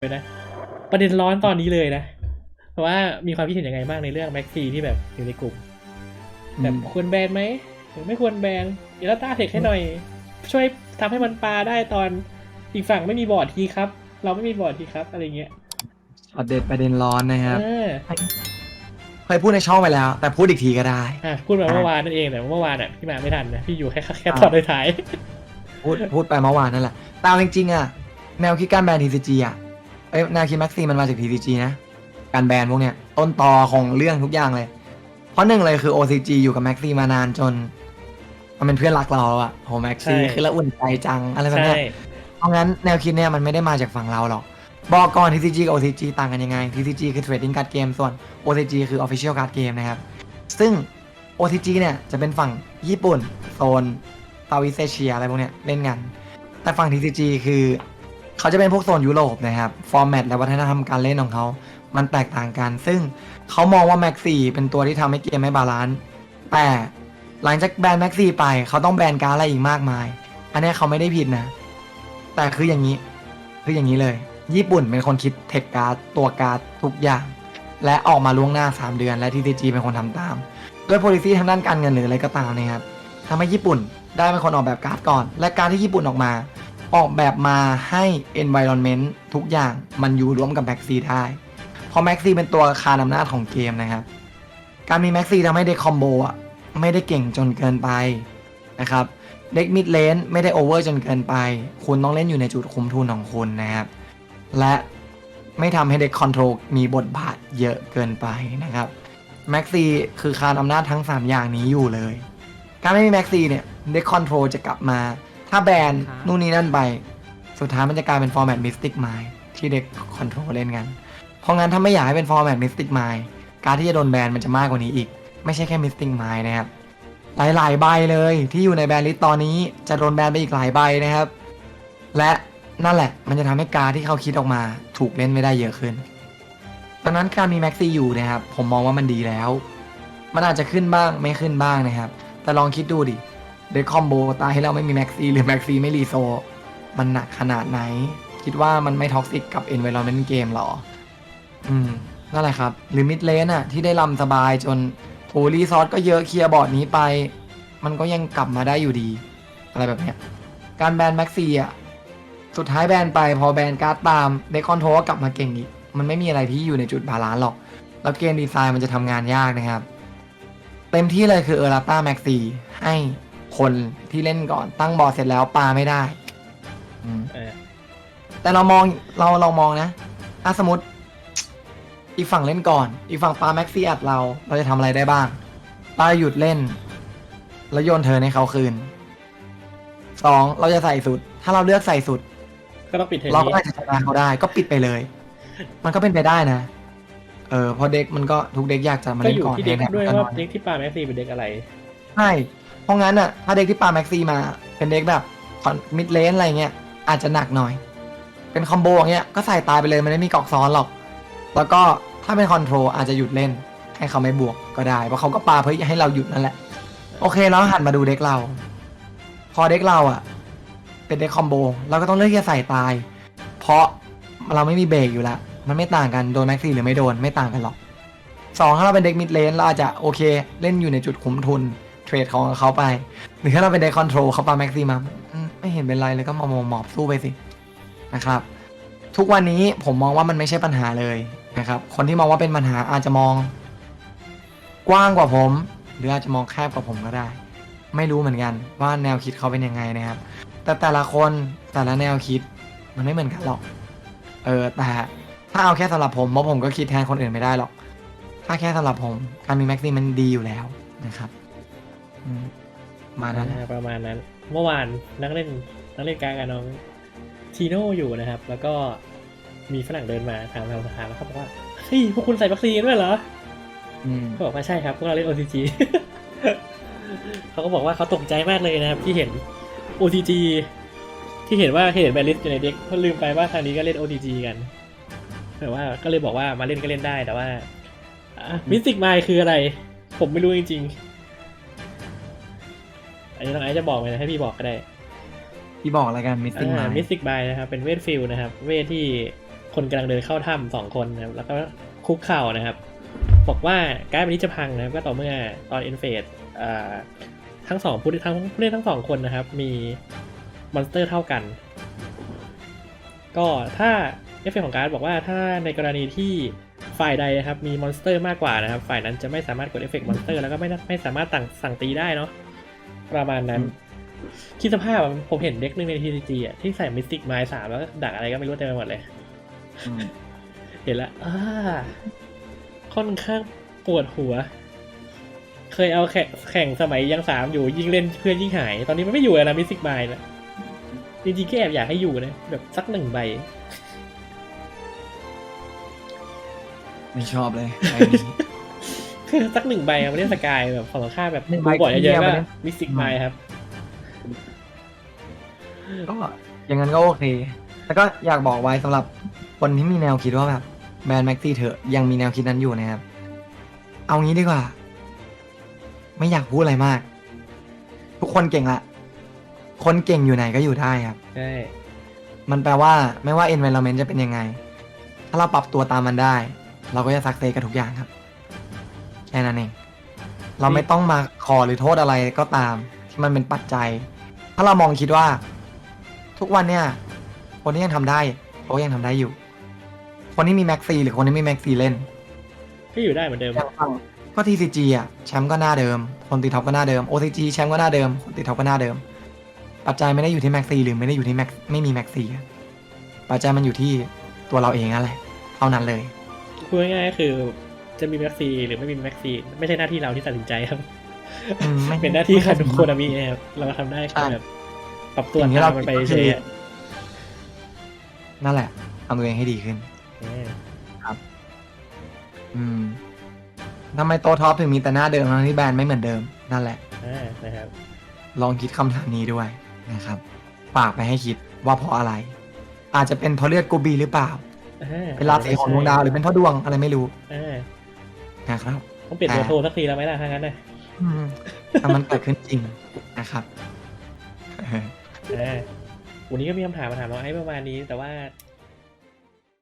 ไปนะประเด็นร้อนตอนนี้เลยนะเพราะว่ามีความคิดเห็นยังไงบ้างในเรื่องแม็กซีที่แบบอยู่ในกลุ่มแบบควรแบนไหมหรือไม่ควรแบนเดี๋ยวต้าเทคให้หน่อย ช่วยทำให้มันปลาได้ตอนอีกฝั่งไม่มีบอร์ดทีครับ เราไม่มีบอร์ดทีครับ อะไรเงี้ยช็อตเด็ดประเด็นร้อนนะครับเออเคยพูดในช่องไปแล้ว แต่พูดอีกทีก็ได้อะพูดมาเมื่อวานนั่นเองแต่เมื่อวานอะพี่มาไม่ทันนะพี่อยู่แค่แค่ตอนท้ายพูดพูดไปเมื่อวานนั่นแหละแตามจริงๆอะแนวคิดการแบน TCG อะ เอ้ยแนวคิดแม็กซี่มันมาจาก TCG นะการแบนพวกเนี้ยต้นตอของเรื่องทุกอย่างเลย เพราะหนึ่งเลยคือ OCG อยู่กับแม็กซี่มานานจน มันเป็นเพื่อนรักเราแล้วอะโหแม็กซี่คือละอุ่นใจจังอะไรๆแบบใช่ เนี้ยเพราะงั้นแนวคิดเนี่ยมันไม่ได้มาจากฝั่งเราหรอก บอกก่อน TCG กับ OCG ต่างกันยังไง TCG คือ Trading Card Game ส่วน OCG คือ Official Card Game นะครับ ซึ่ง OCG เนี่ยจะเป็นฝั่งญี่ปุ่นโซนเซาท์อีสเอเชียอะไรพวกเนี้ยเล่นกัน แต่ฝั่ง TCG คือ เขาจะเป็นพวกโซนยุโรปนะครับ ฟอร์แมตและวัฒนธรรมการเล่นของเขา มันแตกต่างกัน ซึ่งเขามองว่า Max 4เป็นตัวที่ทำให้เกมไม่บาลานซ์ แต่หลังจากแบน Max 4ไป เขาต้องแบนการอะไรอีกมากมาย อันนี้เขาไม่ได้ผิดนะ แต่คืออย่างนี้ คืออย่างนี้เลย ญี่ปุ่นเป็นคนคิดเทคการ์ดตัวการ์ดทุกอย่าง และออกมาล่วงหน้า 3 เดือน และ TCG เป็นคนทำตาม ด้วย policy ทางด้านการเงินหรืออะไรก็ตามนะครับทำให้ญี่ปุ่นได้เป็นคนออกแบบการ์ดก่อน และการที่ญี่ปุ่นออกมา ออกแบบมาให้ environment ทุกอย่างมันอยู่ร่วมกับ Maxi ได้เพราะ Maxi เป็นตัวคานอำนาจของเกมนะครับ การมี Maxi ทำให้เด็กคอมโบอะไม่ได้เก่งจนเกินไปนะครับเด็กมิดเลนไม่ได้โอเวอร์จนเกินไป คุณต้องเล่นอยู่ในจุดคุ้มทุนของคุณนะครับ และไม่ทำให้เด็กคอนโทรลมีบทบาทเยอะเกินไปนะครับแม็กซีคือคานอำนาจทั้ง 3 อย่างนี้อยู่เลย การไม่มีแม็กซีเนี่ยเด็กคอนโทรลจะกลับมา ถ้าแบนนู่นนี่นั่นไป สุดท้ายมันจะกลายเป็นฟอร์แมตมิสติกไมที่เด็กคอนโทรลเล่นกัน เพราะงั้นถ้าไม่อยากให้เป็นฟอร์แมตมิสติกไมการที่จะโดนแบนมันจะมากกว่านี้อีก ไม่ใช่แค่มิสติกไมนะครับ หลายๆใบเลยที่อยู่ในแบนลิสต์ตอนนี้จะโดนแบนไปอีกหลายใบนะครับ และนั่นแหละ มันจะทำให้การดที่เขาคิดออกมาถูกเล่นไม่ได้เยอะขึ้นดังนั้นการมีแม็กซี่อยู่นะครับผมมองว่ามันดีแล้ว มันอาจจะขึ้นบ้างไม่ขึ้นบ้างนะครับ แต่ลองคิดดูดิ เด็กคอมโบตายให้เราไม่มีแม็กซี่หรือแม็กซี่ไม่รีโซ มันหนักขนาดไหน คิดว่ามันไม่ท็อกซิกกับ environment game หรอ อืม นั่นแหละครับ หรือมิดเลนอะที่ได้ลำสบายจนโอ้รีซอสก็เยอะเคลียร์บอร์ดนี้ไป มันก็ยังกลับมาได้อยู่ดี อะไรแบบเนี้ย การแบนแม็กซี่อะสุดท้ายแบนไปพอแบนการ์ดตามเดคอนโทรก็กลับมาเก่งอีก มันไม่มีอะไรที่อยู่ในจุดบาลานซ์หรอก แล้วเกมดีไซน์มันจะทำงานยากนะครับ เต็มที่เลยคือเออร์ต้าแม็กซี่ให้ คนที่เล่นก่อนตั้งบอร์ดเสร็จแล้วปาไม่ได้อืม เออแต่เรามองเราเรามองนะถ้าสมมติอีกฝั่งเล่นก่อน อีกฝั่งปาแม็กซี่อัดเรา เราจะทำอะไรได้บ้างปาหยุดเล่น แล้วโยนเธอให้เขาคืนสองเราจะใส่สุด ถ้าเราเลือกใส่สุด ก็ต้องปิดเทอมเราก็นี้อาจจะชนะเขาได้ ก็ปิดไปเลย มันก็เป็นไปได้นะ เออเพอเด็กมันก็ทุกเด็กอยากจะมาก็เล่อนยู่ก่อนที่เด็กแทนด้วยกันว่าหน่อยเด็กที่ปาแม็กซีเป็นเด็กอะไร ใช่ เพราะงั้นอะถ้าเด็กที่ปาแม็กซี่มาเป็นเด็กแบบมิดเลนอะไรเงี้ยอาจจะหนักหน่อย เป็นคอมโบอย่างเงี้ยก็ใส่ตายไปเลยมันไม่มีกอกซ้อนหรอก แล้วก็ถ้าเป็นคอนโทรลอาจจะหยุดเล่น ให้เขาไม่บวกก็ได้ เพราะเขาก็ปาเพื่อให้เราหยุดนั่นแหละ โอเคแล้วหันมาดูเด็กเรา พอเด็กเราอะ เป็นเด็กคอมโบเราก็ต้องเลือกที่จะใส่ตาย เพราะเราไม่มีเบรกอยู่แล้วมันไม่ต่างกันโดนแม็กซี่หรือไม่โดนไม่ต่างกันหรอกสองถ้าเราเป็นเด็กมิดเลนเราอาจจะโอเค เล่นอยู่ในจุดคุ้มทุน เทรดของเขาไป หรือถ้าเราเป็นเด็กคอนโทรลเขาปาแม็กซี่มาอืมไม่เห็นเป็นไรเลยก็มาหมอบสู้ไปสินะครับ ทุกวันนี้ผมมองว่ามันไม่ใช่ปัญหาเลยนะครับ คนที่มองว่าเป็นปัญหาอาจจะมอง กว้างกว่าผม หรืออาจจะมองแคบกว่าผมก็ได้ ไม่รู้เหมือนกันว่าแนวคิดเขาเป็นยังไงนะครับ แต่แต่ละคนแต่ละแนวคิดมันไม่เหมือนกันหรอก เออแต่ถ้าเอาแค่สำหรับผมเพราะผมก็คิดแทนคนอื่นไม่ได้หรอก ถ้าแค่สำหรับผมการมีแม็กซี่มันดีอยู่แล้วนะครับ มมานั้นแหละอ่าประมาณนั้น เมื่อวานนักเล่นนักเล่นการกับน้องทีโน่อยู่นะครับ แล้วก็มีฝรั่งเดินมาทางทางสภาแล้วเขาบอกว่าเฮ้ยพวกคุณใส่วัคซีนด้วยเหรออืมเขาบอกว่าใช่ครับพวกเราเล่น OTG เขาก็บอกว่าเขาตกใจมากเลยนะครับ ที่เห็น OTG ที่เห็นว่าเห็นแบนลิสอยู่ในเด็กเพราะลืมไปว่าทางนี้ก็เล่น OTG กันแต่ว่าก็เลยบอกว่ามาเล่นก็เล่นได้แต่ว่ามิสติกไมคืออะไร ผมไม่รู้จริงๆ อันนี้น้องไอซ์จะบอกไหมนะให้พี่บอกก็ได้ที่บอกแล้วกันมิสติ้งมามิสติกบายนะครับ เป็นเวทฟิลนะครับ เวทที่คนกำลังเดินเข้าถ้ำสองคนนะครับ แล้วก็คุกเข่านะครับ บอกว่าการ์ดใบนี้จะพังนะครับ ก็ต่อเมื่อตอนเอ็นเฟสทั้งสองผู้ทั้งผู้เล่นทั้งสองคนนะครับ มีมอนสเตอร์เท่ากัน ก็ถ้าเอฟเฟกต์ของการ์ดบอกว่าถ้าในกรณีที่ฝ่ายใดนะครับมีมอนสเตอร์มากกว่านะครับ ฝ่ายนั้นจะไม่สามารถกดเอฟเฟกต์มอนสเตอร์แล้วก็ไม่ไม่สามารถสั่งสั่งตีได้เนาะ ประมาณนั้น คิดสภาพอะผมเห็นเด็กหนึ่งใน TCG อะที่ใส่มิสติกไม้สามแล้วก็ดักอะไรก็ไม่รู้เต็มไปหมดเลยอืมเห็นแล้วอ่าค่อนข้างปวดหัว เคยเอาแข่งแข่งสมัยยังสามอยู่ยิ่งเล่นเพื่อนยิ่งหาย ตอนนี้มันไม่อยู่แล้วนะมิสติกไม้แล้วจริงๆก็แอบอยากให้อยู่นะแบบสักหนึ่งใบไม่ชอบเลยไอ้นี้ คือสักหนึ่งใบอะมาเล่นสกายแบบฝั่งตรงข้ามแบบหนึ่งใบดูบ่อยเยอะๆเดียวก็ไปเล่นมิสติกไม้ครับ ก็อย่างนั้นก็โอเค แล้วก็อยากบอกไว้สำหรับคนที่มีแนวคิดว่าแบบแบรนด์แม็กซี่เถอะยังมีแนวคิดนั้นอยู่นะครับ เอางี้ดีกว่า ไม่อยากพูดอะไรมาก ทุกคนเก่งละคนเก่งอยู่ไหนก็อยู่ได้ครับใช่มันแปลว่าไม่ว่า environment จะเป็นยังไง ถ้าเราปรับตัวตามมันได้ เราก็จะสักเซสกับทุกอย่างครับ แค่นั้นเอง เราไม่ต้องมาขอหรือโทษอะไรก็ตาม ที่มันเป็นปัจจัย ถ้าเรามองคิดว่า ทุกวันเนี่ย คนที่ยังทำได้เขาก็ยังทำได้อยู่ คนที่มีแม็กซีหรือคนที่ไม่แม็กซีเล่นก็อยู่ได้เหมือนเดิมอย่างฟังก็ TCG อะแชมป์ก็หน้าเดิม คนติดท็อปก็หน้าเดิม OCG แชมป์ก็หน้าเดิมคนติดท็อปก็หน้าเดิม ปัจจัยไม่ได้อยู่ที่แม็กซีหรือไม่ได้อยู่ที่แม็กไม่มีแม็กซีอะปัจจัยมันอยู่ที่ตัวเราเองนั่นแหละเท่านั้นเลยพูดง่ายๆคือ จะมีแม็กซีหรือไม่มีแม็กซีไม่ใช่หน้าที่เราที่ตัดสินใจครับอืมไม่เป็นหน้าที่ใครทุกคนอะมีแอบเราทำได้แค่ใช่แบบปรับตัวสิ่งที่ตามเรามันไปคิดก็เฉคืยอๆอะนั่นแหละทำตัวเองให้ดีขึ้นเอออืมทำไมโตท็อปถึงมีแต่หน้าเดิมทั้งที่แบรนด์ไม่เหมือนเดิม นั่นแหละอ่านะครับ ลองคิดคำถามนี้ด้วยนะครับฝากไปให้คิดว่าเพราะอะไร อาจจะเป็นเพราะเลือดกูบีหรือเปล่าอ่าเป็นราศีของดวงดาวหรือเป็นเพราะดวงอะไรไม่รู้อ่า นะครับต้องเปลี่ยนตัวโทรสักทีแล้วไหมล่ะถ้างั้นนะอืมแต่มันเกิดขึ้นจริงนะครับอ่าวันนี้ก็มีคำถามมาถามน้องไอ้ประมาณนี้ แต่ว่า